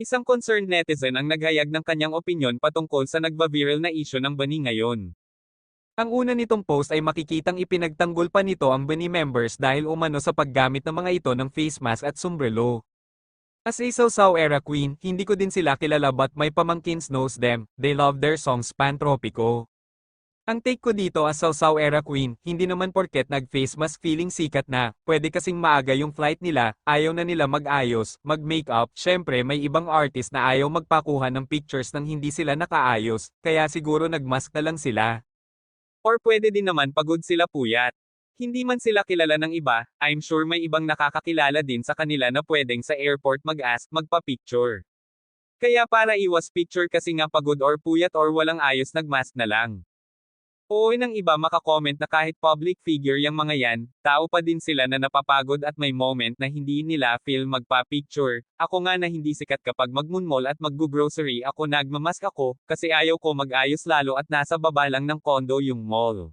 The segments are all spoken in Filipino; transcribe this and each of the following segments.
Isang concerned netizen ang naghayag ng kanyang opinyon patungkol sa nagba-viral na issue ng Bani ngayon. Ang una nitong post ay makikitang ipinagtanggol pa nito ang Bani members dahil umano sa paggamit ng mga ito ng face mask at sombrero. As a Sausaw era queen, hindi ko din sila kilala but my pamangkins knows them, they love their songs Pantropico. Ang take ko dito as Sausaw era queen, hindi naman porket nag-face mask feeling sikat na, pwede kasing maaga yung flight nila, ayaw na nila mag-ayos, mag-makeup, syempre may ibang artist na ayaw magpakuha ng pictures nang hindi sila nakaayos, kaya siguro nagmask na lang sila. Or pwede din naman pagod sila puyat. Hindi man sila kilala ng iba, I'm sure may ibang nakakakilala din sa kanila na pwedeng sa airport mag-ask magpa-picture. Kaya para iwas picture kasi nga pagod or puyat or walang ayos nagmask na lang. Oo ng iba makakomment na kahit public figure yung mga yan, tao pa din sila na napapagod at may moment na hindi nila feel magpa-picture. Ako nga na hindi sikat kapag magmunmol at maggo-grocery ako nagmamask ako, kasi ayaw ko mag-ayos lalo at nasa baba lang ng kondo yung mall.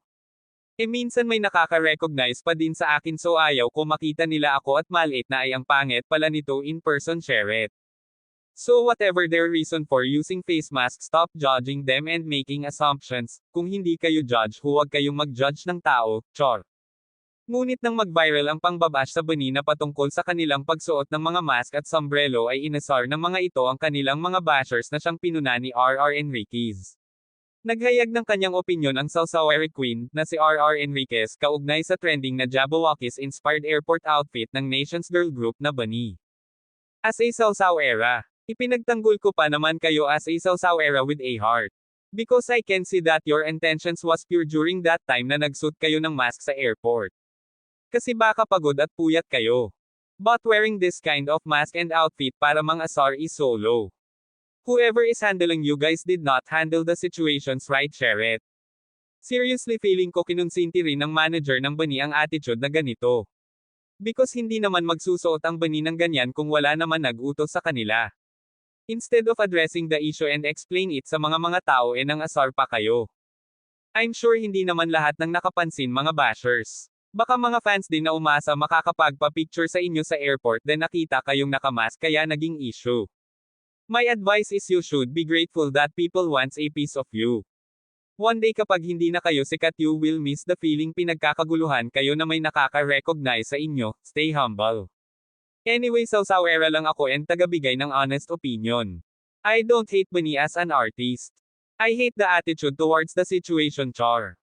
E minsan may nakaka-recognize pa din sa akin so ayaw ko makita nila ako at malit na ay ang pangit pala nito in person share it. So whatever their reason for using face masks stop judging them and making assumptions, kung hindi kayo judge huwag kayong mag-judge ng tao, chor. Ngunit nang mag-viral ang pangbabash sa Banina patungkol sa kanilang pagsuot ng mga mask at sombrero ay inasar ng mga ito ang kanilang mga bashers na siyang pinuna ni RR Enriquez. Naghayag ng kanyang opinyon ang Salsawari Queen, na si RR Enriquez, kaugnay sa trending na Jabberwockies-inspired airport outfit ng Nations Girl Group na Bani. As a Salsaw era, ipinagtanggol ko pa naman kayo as a Salsaw era with a heart. Because I can see that your intentions was pure during that time na nagsuot kayo ng mask sa airport. Kasi baka pagod at puyat kayo. But wearing this kind of mask and outfit para mang asar is solo. Whoever is handling you guys did not handle the situations right share it. Seriously feeling ko kinunsinti rin ng manager ng Bani ang attitude na ganito. Because hindi naman magsusuot ang Bani ng ganyan kung wala naman nag-utos sa kanila. Instead of addressing the issue and explain it sa mga mga tao e nang asar pa kayo. I'm sure hindi naman lahat ng nakapansin mga bashers. Baka mga fans din na umasa makakapagpa-picture sa inyo sa airport then nakita kayong nakamask kaya naging issue. My advice is you should be grateful that people wants a piece of you. One day kapag hindi na kayo sikat you will miss the feeling pinagkakaguluhan kayo na may nakaka-recognize sa inyo, stay humble. Anyway sausawera lang ako and tagabigay ng honest opinion. I don't hate Bunny as an artist. I hate the attitude towards the situation char.